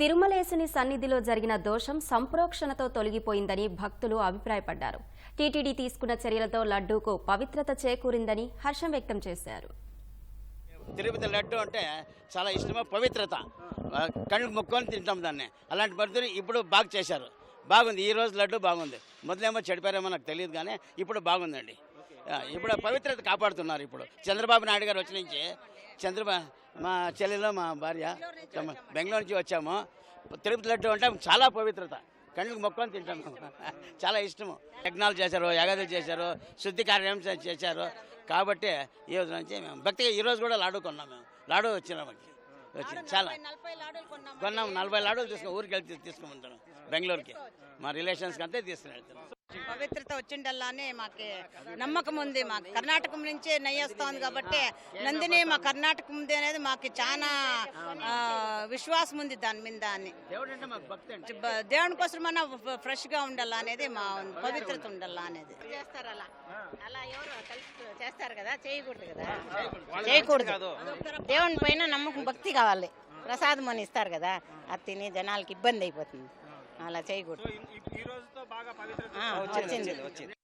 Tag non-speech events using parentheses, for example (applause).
తిరుమలేశుని సన్నిధిలో జరిగిన దోషం సంప్రోక్షణతో తొలగిపోయిందని భక్తులు అభిప్రాయపడ్డారు. టీటీడీ తీసుకున్న చర్యలతో లడ్డూకు పవిత్రత చేకూరిందని హర్షం వ్యక్తం చేశారు. తిరుపతి లడ్డు అంటే చాలా ఇష్టమో పవిత్రత. కళ్ళు ముక్కొని తింటాం దాన్ని. అలాంటి పరిస్థితులు ఇప్పుడు బాగా చేశారు. బాగుంది. ఈ రోజు లడ్డు బాగుంది. మొదలేమో చెడిపారేమో నాకు తెలియదు కానీ ఇప్పుడు బాగుందండి. ఇప్పుడు పవిత్రత కాపాడుతున్నారు ఇప్పుడు. చంద్రబాబు నాయుడు గారు వచ్చి నుంచి చంద్రబాబు మా చెల్లెలో మా భార్య బెంగళూరు నుంచి వచ్చాము. తిరుపతి లడ్డు అంటే చాలా పవిత్రత. కళ్ళకి మొక్కని తింటాము. (laughs) చాలా ఇష్టము. యజ్ఞాలు చేశారు యాగాదులు చేశారు శుద్ధి కార్యం చేశారు. కాబట్టి ఈ రోజు నుంచి మేము భక్తిగా ఈ రోజు కూడా లాడు కొన్నాం మేము. లాడు వచ్చినాం మనకి వచ్చి చాలా. కొన్నాం. నలభై లాడులు తీసుకుని ఊరికి వెళ్తే తీసుకుని బెంగళూరుకి. మా రిలేషన్స్కి అంతే తీసుకుని వెళ్తున్నాం. పవిత్రత వచ్చిండల్లానే మాకు నమ్మకం ఉంది. మాకు కర్ణాటకం నుంచే నెయ్యి వస్తుంది కాబట్టి నందిని మా కర్ణాటక ఉంది అనేది మాకు చాలా ఆ, విశ్వాసం ఉంది దాని మీద అని. దేవుని కోసం మన ఫ్రెష్గా ఉండాలా అనేది మా పవిత్రత ఉండాలా అనేది. చేస్తారు అలా? అలా ఎవరు కలిసి చేస్తారు కదా? చేయకూడదు కదా? చేయకూడదు. దేవుని పైన నమ్మకం భక్తి కావాలి. ప్రసాదం అని ఇస్తారు కదా? అది తిని జనాలకి ఇబ్బంది అయిపోతుంది. అలా చేయకూడదు. ఈ రోజుతో బాగా పవిత్రత ఆ, వచ్చింది.